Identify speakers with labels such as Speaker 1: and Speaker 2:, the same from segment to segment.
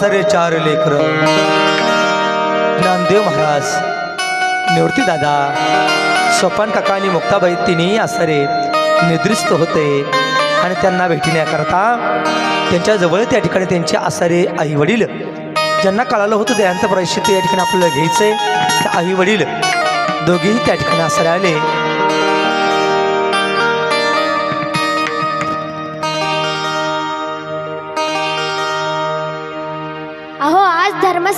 Speaker 1: सारे चार लेकर ज्ञानदेव महाराज निवृत्ती दादा सोपान काका आणि मुक्ताबाई तिन्ही आसारे निद्रिस्त होते आणि त्यांना भेटण्याकरता त्यांच्याजवळ त्या ठिकाणी त्यांचे आसारे आई वडील ज्यांना कळालं होतं दयांत प्रायश्चित्त या ठिकाणी आपल्याला घ्यायचं त्या आई वडील दोघेही त्या ठिकाणी आसारे आले.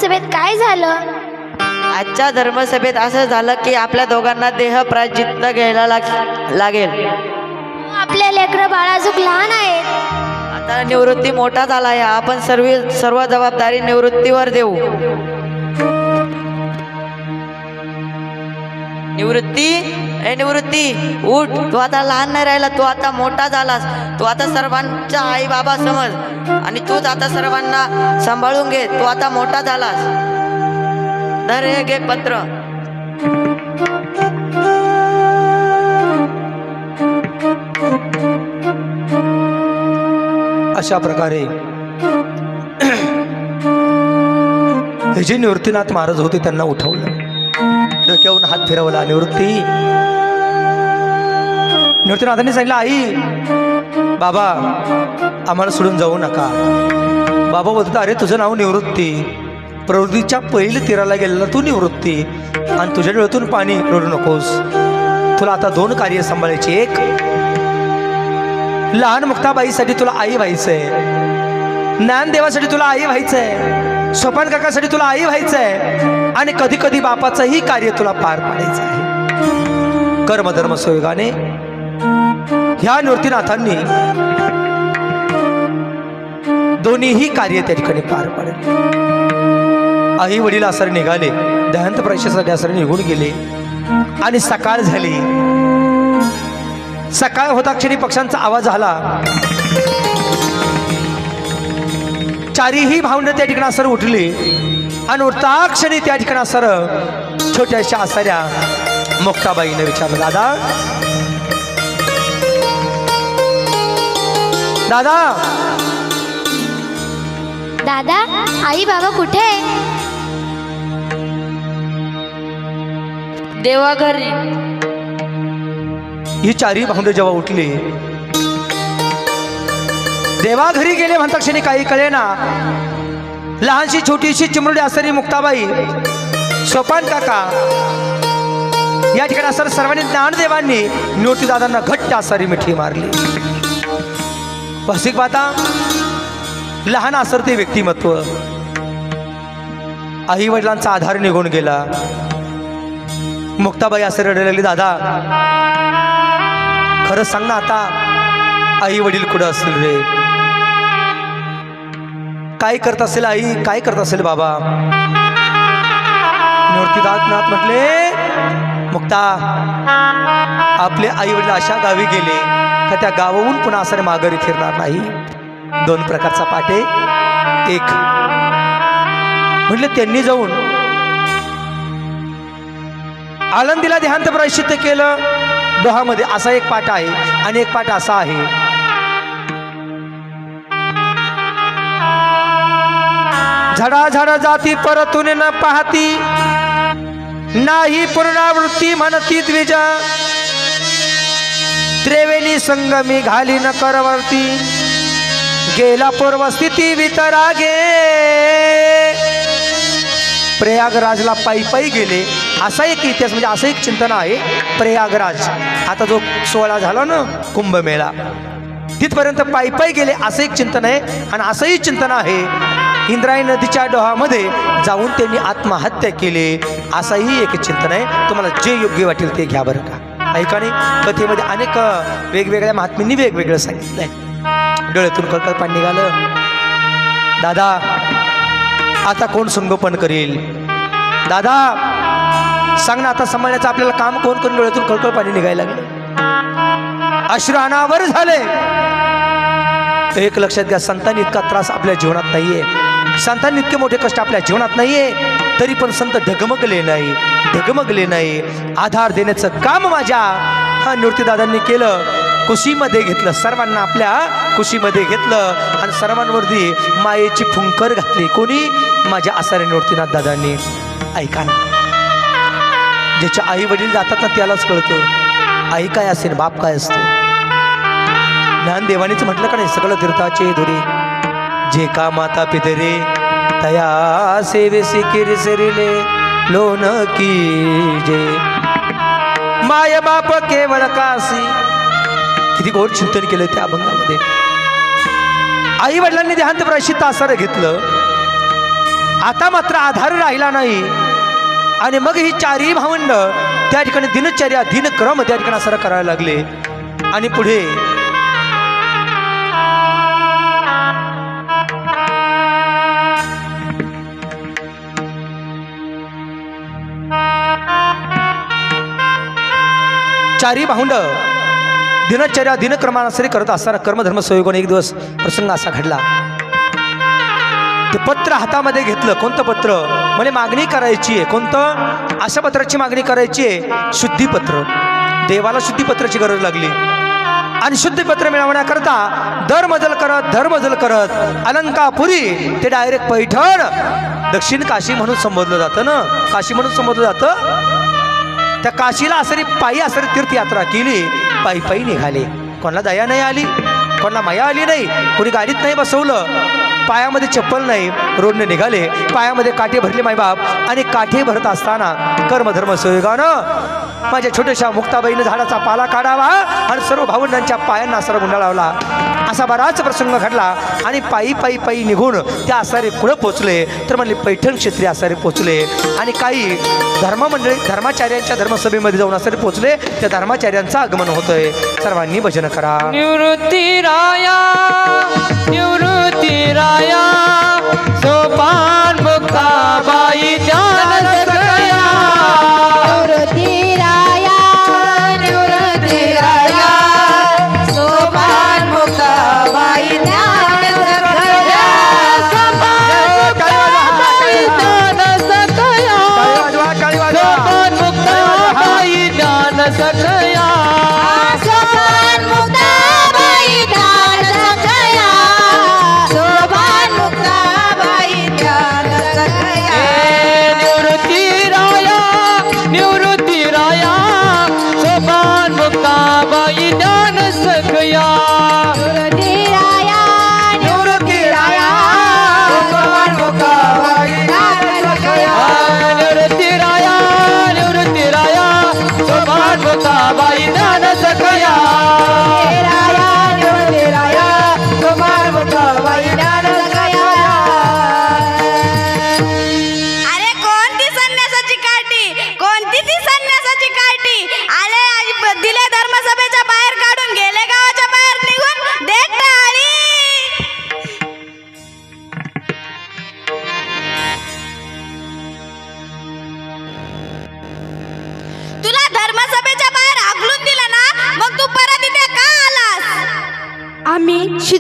Speaker 2: धर्मसभेत काय झालं?
Speaker 3: आजच्या धर्मसभेत असं झालं की आपल्या दोघांना देह प्रायचित्त घ्यायला लाग लागेल.
Speaker 2: आपले लेकरं बाळ अजून लहान आहेत.
Speaker 3: आता निवृत्ती मोठा झाला आहे. आपण सर्व सर्व जबाबदारी निवृत्तीवर देऊ. निवृत्ती ए निवृत्ती उठ. तू आता लहान नाही राहिला तू आता मोठा झालास. तू आता सर्वांचा आई बाबा समज. आणि तूच आता सर्वांना सांभाळून घे. तू आता मोठा झालास. धर हे घे पत्र.
Speaker 1: अशा प्रकारे हे जे निवृत्तीनाथ महाराज होते त्यांना उठवलं. डोक्यावरून हात फिरवला. निवृत्ती निवृत्तीनाथांनी सांगितलं आई बाबा आम्हाला सोडून जाऊ नका. बाबा बोलतो अरे तुझं नाव निवृत्ती. प्रवृत्तीच्या पहिल्या तीराला गेलेला तू निवृत्ती. आणि तुझ्या डोळ्यातून पाणी रडू नकोस. तुला आता दोन कार्य सांभाळायची एक लहान मुक्ताबाईसाठी तुला आई व्हायचं आहे ज्ञानदेवासाठी तुला आई व्हायचंय. सोपान काकासाठी तुला आई व्हायचं आहे आणि कधी कधी बापाचंही कार्य तुला पार पाडायचं आहे. कर्मधर्म संयोगाने ह्या नृत्यनाथांनी दोन्हीही कार्य त्या ठिकाणी पार पाडले. आई वडील असर निघाले दहंत परीक्षेसाठी असर निघून गेले आणि सकाळ झाली. सकाळ होता क्षणी पक्षांचा आवाज आला. चारीही भावनं त्या ठिकाणी सर उठली आणि उठता क्षणी त्या ठिकाणी सर छोट्याशा आसाऱ्या मुक्ताबाईने विचारलं दादा दादा!
Speaker 2: दादा आई बाबा कुठे? आहे
Speaker 3: देवा घरी.
Speaker 1: ही चारही भावंड जेव्हा उठली देवा घरी गेले म्हणता क्षणी काही कळे ना लहानशी छोटीशी चिमरुडी असणारी मुक्ताबाई सोपान काका या ठिकाणी असणाऱ्या सर्वांनी ज्ञानदेवांनी दादांना घट्ट असारी मिठी मारली. भाषिक पाहता लहान असर ते व्यक्तिमत्व. आई वडिलांचा आधार निघून गेला. मुक्ताबाई असं रडलेली दादा खरं सांग ना आता आई वडील कुठं असतील रे? काय करत असेल आई? काय करत असेल बाबा? निवृत्तीनाथ म्हटले मुक्ता आपले आई वडील अशा गावी गेले. का त्या गावाहून पुन्हा असं माघारी फिरणार नाही. दोन प्रकारचा पाटे एक म्हटले त्यांनी जाऊन आळंदीला देहांत प्रायश्चित केलं. दोहामध्ये असा एक पाठ आहे आणि एक पाठ असा आहे. झाडा झाडा जाती परतून न पाहती. नाही पुनरावृत्ती म्हणती द्विजा. त्रिवेणी संगमी घाली न करवरती. गेला पूर्वस्थिती वितरागे. प्रयागराजला पायी पायी गेले. असा एक इतिहास म्हणजे असं एक चिंतन आहे प्रयागराज. आता जो सोहळा झाला ना कुंभमेळा तिथपर्यंत पायी पायी गेले असं एक चिंतन आहे. आणि असंही चिंतन आहे इंद्रायणी नदीच्या डोहामध्ये जाऊन त्यांनी आत्महत्या केली. असंही एक चिंतन आहे. तुम्हाला जे योग्य वाटेल ते घ्या बरं का. ऐकाने कथेमध्ये अनेक वेगवेगळ्या महात्म्यांनी वेगवेगळं सांगितलंय. डोळ्यातून कळकळ पाणी निघालं. दादा आता कोण संगोपन करेल? दादा सांग ना आता सांभाळण्याचं आपल्याला काम कोण करून डोळ्यातून कळकळ पाणी निघायला लागलं? अश्रू अनावर झाले. एक लक्षात घ्या संतांनी इतका त्रास आपल्या जीवनात नाहीये. संतांनी इतके मोठे कष्ट आपल्या जीवनात नाहीये तरी पण संत ढगमगले नाही ढगमगले नाही. आधार देण्याचं काम माझ्या. हा निवृत्तीदादांनी केलं कुशीमध्ये घेतलं सर्वांना आपल्या कुशीमध्ये घेतलं आणि सर्वांवरती मायेची फुंकर घातली. कोणी? माझ्या आसारे निवृत्तीनाथ दादांनी. ऐका ना. ज्याच्या आई वडील जातात ना त्यालाच कळतं. आई काय असेल बाप काय असतो? ज्ञानदेवानीच म्हटलं का नाही सगळं तीर्थाचे धुरे. जे का माता पितरे तया सेवे सिकिर लोन की जे माय बाप केवळ कासी किती गोड चिंतन केलं त्या अभंगामध्ये. आई वडिलांनी देहांत प्रशित आसार घेतलं आता मात्र आधार राहिला नाही. आणि मग ही चारही भावंड त्या ठिकाणी दिनचर्या दिनक्रम त्या ठिकाणी असं करायला लागले. आणि पुढे चारी भाऊंड दिनचर्या दिनक्रमानुसारी करत असताना कर्मधर्म संयोगाने एक दिवस प्रसंग असा घडला. ते पत्र हातामध्ये घेतलं. कोणतं पत्र? म्हणजे मागणी करायची आहे. कोणतं? अशा पत्राची मागणी करायची आहे. शुद्धीपत्र. देवाला शुद्धीपत्राची गरज लागली. आणि शुद्धीपत्र मिळवण्याकरता दरमजल करत दरमजल करत अलंकापुरी ते डायरेक्ट पैठण दक्षिण काशी म्हणून संबोधलं जातं ना? काशी म्हणून संबोधलं जातं? त्या काशीला असरी पायी असरी तीर्थयात्रा केली. पायी पायी निघाले. कोणाला दया नाही आली कोणाला माया आली नाही कोणी गाडीत नाही बसवलं. पायामध्ये चप्पल नाही रोडने निघाले पायामध्ये काठे भरले मायबाप आणि काठे भरत असताना कर्मधर्म सुयोगानं माझ्या छोट्याशा मुक्ताबाईनं झाडाचा पाला काढावा आणि सर्व भावंडांच्या पायांना आसारा गुंडाळावला असा बराच प्रसंग घडला आणि पायी पायी पायी निघून त्या आसारे कुठं पोचले. तर म्हणले पैठण क्षेत्री आसारे पोचले आणि काही धर्ममंडळी धर्माचार्यांच्या धर्मसभेमध्ये जाऊन आसारे पोचले. त्या धर्माचार्यांचं आगमन होतंय. सर्वांनी भजन करा.
Speaker 4: निवृत्ती राया राया सोपान मुक्ताबाई ध्यान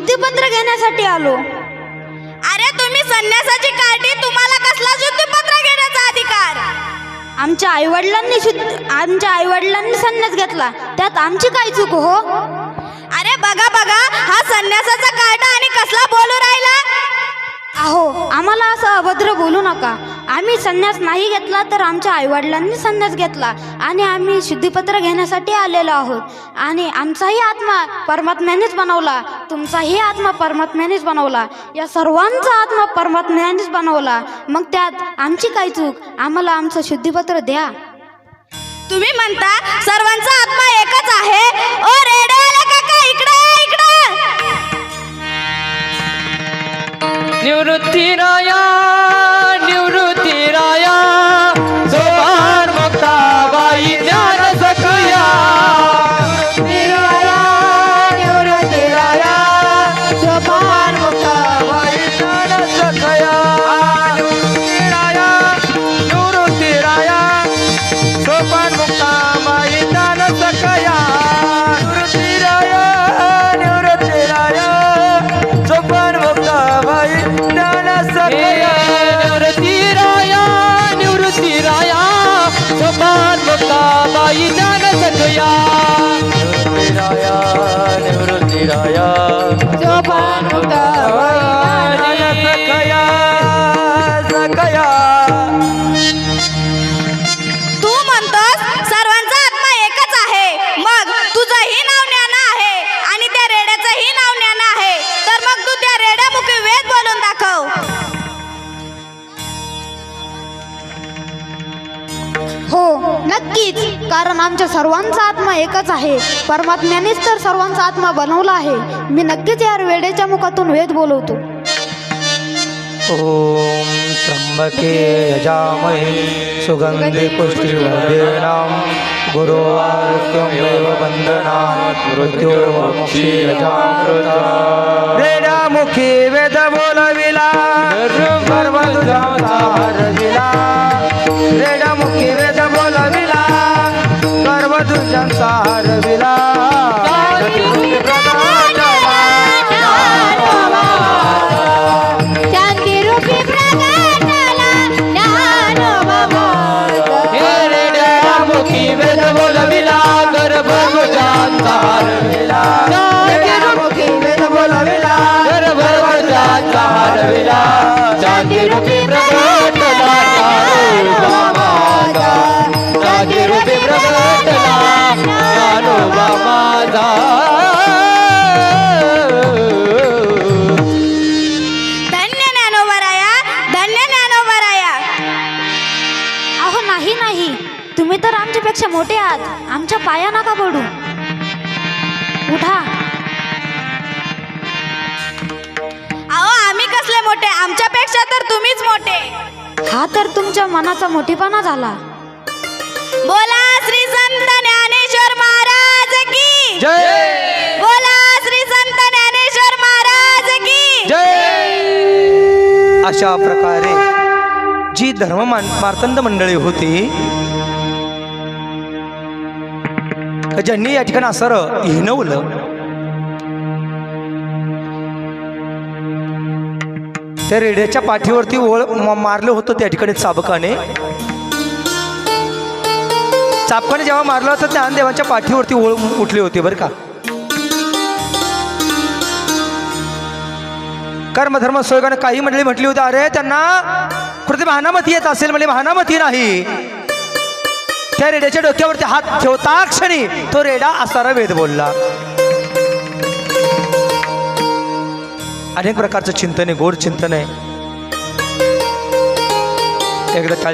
Speaker 2: शुद्धीपत्र घेण्यासाठी आलो.
Speaker 5: अरे तुम्ही संन्यासाची काठी तुम्हाला कसला शुद्धीपत्र घेण्याचा अधिकार?
Speaker 2: आमच्या आईवडिलांनी शुद्ध आमच्या आईवडिलांनी संन्यास घेतला. त्यात आमची काय चूक हो?
Speaker 5: अरे बघा बघा हा संन्यासाचा काटा आणि कसला बोलू राहिला?
Speaker 2: अहो आम्हाला असं अभद्र बोलू नका. आम्ही संन्यास नाही घेतला तर आमच्या आईवडिलांनी संन्यास घेतला आणि आम्ही शुद्धीपत्र घेण्यासाठी आलेलो आहोत. आणि आमचाही आत्मा परमात्म्यानेच बनवला. तुमचाही आत्मा परमात्म्यानेच बनवला. या सर्वांचा आत्मा परमात्म्यानेच बनवला. मग त्यात आमची काय चूक? आम्हाला आमचं शुद्धीपत्र द्या.
Speaker 5: तुम्ही म्हणता सर्वांचा आत्मा एकच आहे? ओ रेडे
Speaker 4: निवृत्ती राया
Speaker 2: आमच्या सर्वांचा आत्मा एकच आहे. परमात्म्यानेच तर सर्वांचा आत्मा बनवला आहे. मी नक्कीच या वेडेच्या मुखातून वेद बोलवतो.
Speaker 1: ओम त्र्यंबके यजामहे वेद बोलविला तुझ्यांचा हरविला
Speaker 4: हे रेड्यामुखी
Speaker 2: तर आमच्यापेक्षा मोठे आहात. आमच्या पाया नका पडू. उठा.
Speaker 5: अहो आम्ही कसले मोठे? आमच्यापेक्षा तर तुम्हीच मोठे.
Speaker 2: हा तर तुमच्या मनाचा मोठेपणा झाला.
Speaker 5: बोला श्री संत ज्ञानेश्वर महाराज की.
Speaker 4: जय.
Speaker 5: बोला श्री संत ज्ञानेश्वर महाराज की.
Speaker 4: जय.
Speaker 1: अशा प्रकारे जी धर्म मान- मार्तंड मंडळी होती ज्यांनी या ठिकाणी असर हिनवलं त्या रेड्याच्या पाठीवरती ओळ मारलं होतं त्या ठिकाणी चाबकाने. चाबकाने जेव्हा मारलं होतं त्या पाठीवरती ओळ उठली होती बरं का. कर्मधर्म सोयगाने काही मंडळी म्हटली होती अरे त्यांना कृती महानामती येत असेल म्हणजे महानामती नाही. त्या रेड्याच्या डोक्यावरती हात ठेवता क्षणी तो रेडा असारा वेद बोलला. अनेक प्रकारचं चिंतन आहे गोड चिंतन आहे. एकदा काळी